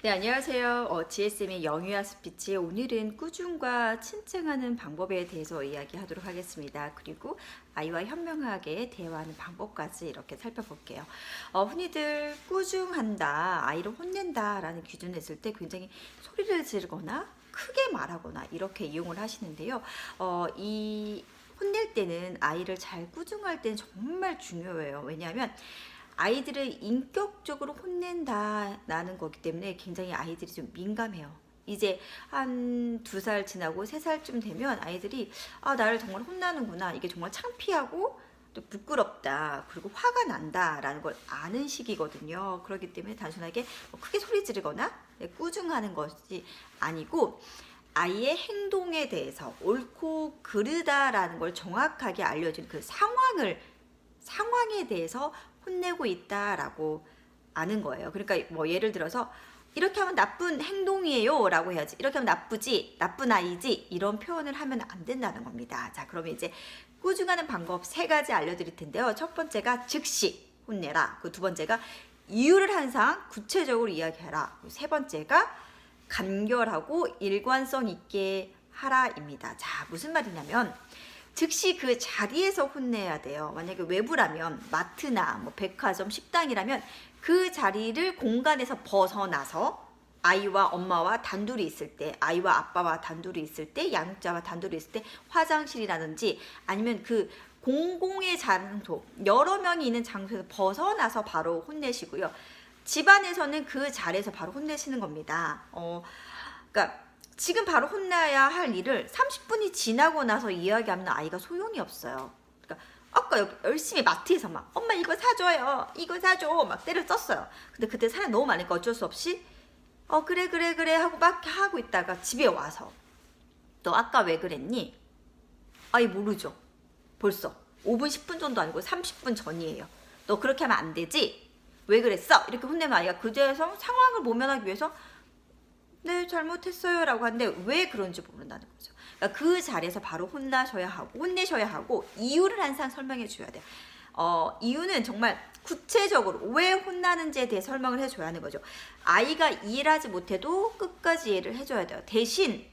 네, 안녕하세요. 어, GSM의 영유아 스피치. 오늘은 꾸준과 칭찬하는 방법에 대해서 이야기하도록 하겠습니다. 그리고 아이와 현명하게 대화하는 방법까지 이렇게 살펴볼게요. 어, 흔히들 꾸중한다, 아이를 혼낸다 라는 기준을 냈을 때 굉장히 소리를 지르거나 크게 말하거나 이렇게 이용을 하시는데요. 어, 이 혼낼 때는 아이를 잘 꾸중할 때는 정말 중요해요. 왜냐하면 아이들을 인격적으로 혼낸다라는 거기 때문에 굉장히 아이들이 좀 민감해요. 이제 한 두 살 지나고 세 살쯤 되면 아이들이 아 나를 정말 혼나는구나 이게 정말 창피하고 또 부끄럽다 그리고 화가 난다라는 걸 아는 시기거든요. 그렇기 때문에 단순하게 뭐 크게 소리 지르거나 꾸중하는 것이 아니고 아이의 행동에 대해서 옳고 그르다라는 걸 정확하게 알려준 그 상황을 상황에 대해서 혼내고 있다라고 아는 거예요. 그러니까 뭐 예를 들어서 이렇게 하면 나쁜 행동이에요 라고 해야지. 이렇게 하면 나쁘지, 나쁜 아이지 이런 표현을 하면 안 된다는 겁니다. 자, 그러면 이제 꾸중하는 방법 세 가지 알려드릴 텐데요. 첫 번째가 즉시 혼내라. 그 두 번째가 이유를 항상 구체적으로 이야기해라. 세 번째가 간결하고 일관성 있게 하라입니다. 자, 무슨 말이냐면 즉시 그 자리에서 혼내야 돼요. 만약에 외부라면 마트나 뭐 백화점, 식당이라면 그 자리를 공간에서 벗어나서 아이와 엄마와 단둘이 있을 때, 아이와 아빠와 단둘이 있을 때, 양육자와 단둘이 있을 때 화장실이라든지 아니면 그 공공의 장소, 여러 명이 있는 장소에서 벗어나서 바로 혼내시고요. 집안에서는 그 자리에서 바로 혼내시는 겁니다. 어, 그러니까 지금 바로 혼나야 할 일을 30분이 지나고 나서 이야기하면 아이가 소용이 없어요. 그러니까 아까 열심히 마트에서 막 엄마 이거 사줘요, 이거 사줘 막 때를 썼어요. 근데 그때 사람 너무 많으니까 어쩔 수 없이 어 그래 그래 그래 하고 막 하고 있다가 집에 와서 너 아까 왜 그랬니? 아이 모르죠. 벌써 5분 10분 전도 아니고 30분 전이에요. 너 그렇게 하면 안 되지? 왜 그랬어? 이렇게 혼내면 아이가 그제서 상황을 모면하기 위해서 네 잘못했어요 라고 하는데 왜 그런지 모른다는 거죠. 그러니까 그 자리에서 바로 혼나셔야 하고 혼내셔야 하고 이유를 항상 설명해 줘야 돼요. 어, 이유는 정말 구체적으로 왜 혼나는지에 대해 설명을 해줘야 하는 거죠. 아이가 이해를 하지 못해도 끝까지 이해를 해줘야 돼요. 대신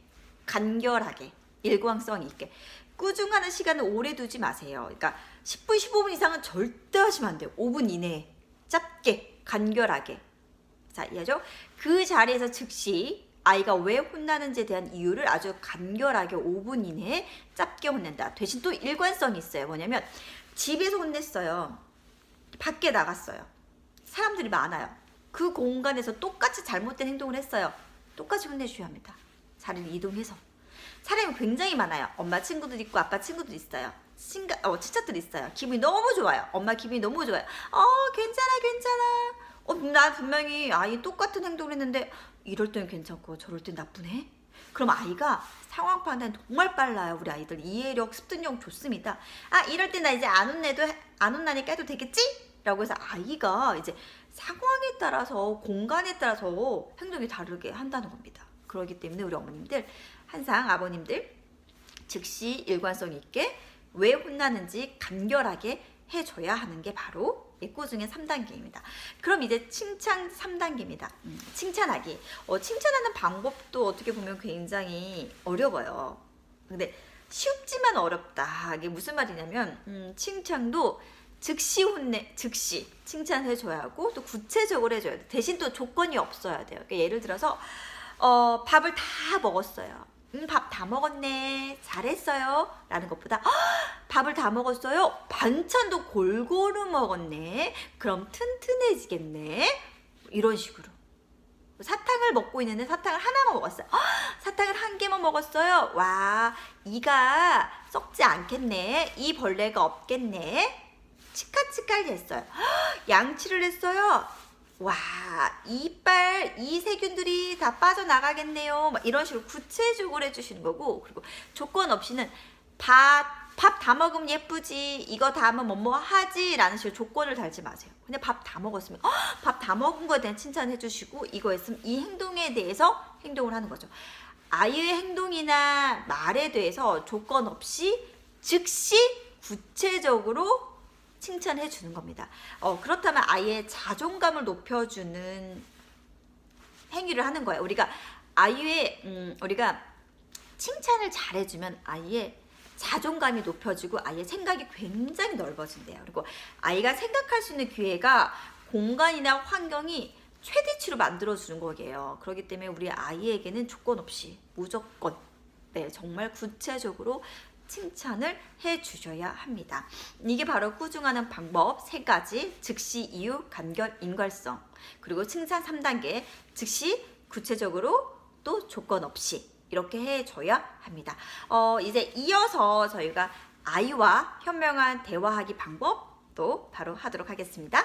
간결하게 일관성 있게 꾸중하는 시간을 오래 두지 마세요. 그러니까 10분, 15분 이상은 절대 하시면 안 돼요. 5분 이내에 짧게 간결하게 자, 이해죠? 그 자리에서 즉시 아이가 왜 혼나는지에 대한 이유를 아주 간결하게 5분 이내에 짧게 혼낸다. 대신 또 일관성이 있어요. 뭐냐면 집에서 혼냈어요. 밖에 나갔어요. 사람들이 많아요. 그 공간에서 똑같이 잘못된 행동을 했어요. 똑같이 혼내줘야 합니다. 자리를 이동해서. 사람이 굉장히 많아요. 엄마 친구들 있고 아빠 친구들 있어요. 친가, 어, 친척들 있어요. 기분이 너무 좋아요. 엄마 기분이 너무 좋아요. 어, 괜찮아, 괜찮아. 어, 나 분명히 아이 똑같은 행동을 했는데 이럴 땐 괜찮고 저럴 땐 나쁘네. 그럼 아이가 상황 판단 정말 빨라요. 우리 아이들 이해력, 습득력 좋습니다. 아 이럴 때나 이제 안 혼내도 해- 안 혼나니까 해도 되겠지? 라고 해서 아이가 이제 상황에 따라서 공간에 따라서 행동이 다르게 한다는 겁니다. 그렇기 때문에 우리 어머님들 항상 아버님들 즉시 일관성 있게 왜 혼나는지 간결하게 해줘야 하는 게 바로 예고 중에 3단계입니다. 그럼 이제 칭찬 3단계입니다. 음, 칭찬하기. 어, 칭찬하는 방법도 어떻게 보면 굉장히 어려워요. 근데 쉽지만 어렵다. 이게 무슨 말이냐면 음, 칭찬도 즉시 혼내, 즉시 칭찬해줘야 하고 또 구체적으로 해줘야 돼. 대신 또 조건이 없어야 돼요. 그러니까 예를 들어서 어, 밥을 다 먹었어요. 음, 밥 다 먹었네. 잘했어요. 라는 것보다 "헉, 밥을 다 먹었어요. 반찬도 골고루 먹었네. 그럼 튼튼해지겠네. 이런 식으로. 사탕을 먹고 있는데 사탕을 하나만 먹었어요. "헉, 사탕을 한 개만 먹었어요. 와, 이가 썩지 않겠네. 이 벌레가 없겠네. 치카치카 했어요. "헉, 양치를 했어요. 와, 이빨, 이 세균들이 다 빠져나가겠네요. 막 이런 식으로 구체적으로 해주시는 거고, 그리고 조건 없이는 밥, 밥 다 먹으면 예쁘지, 이거 다 하면 뭐뭐 하지, 라는 식으로 조건을 달지 마세요. 그냥 밥다 먹었으면, 밥 다 먹은 거에 대한 칭찬해 주시고, 이거 했으면 이 행동에 대해서 행동을 하는 거죠. 아이의 행동이나 말에 대해서 조건 없이 즉시 구체적으로 칭찬해 주는 겁니다. 어, 그렇다면 아이의 자존감을 높여주는 행위를 하는 거예요. 우리가 아이의 음, 우리가 칭찬을 잘해주면 아이의 자존감이 높여지고 아이의 생각이 굉장히 넓어진대요. 그리고 아이가 생각할 수 있는 기회가 공간이나 환경이 최대치로 만들어주는 거예요. 그렇기 때문에 우리 아이에게는 조건 없이 무조건 네, 정말 구체적으로 칭찬을 해 주셔야 합니다. 이게 바로 꾸중하는 방법 세 가지 즉시 이유 간결 인괄성 그리고 칭찬 3단계 즉시 구체적으로 또 조건 없이 이렇게 해줘야 합니다. 어, 이제 이어서 저희가 아이와 현명한 대화하기 방법 또 바로 하도록 하겠습니다.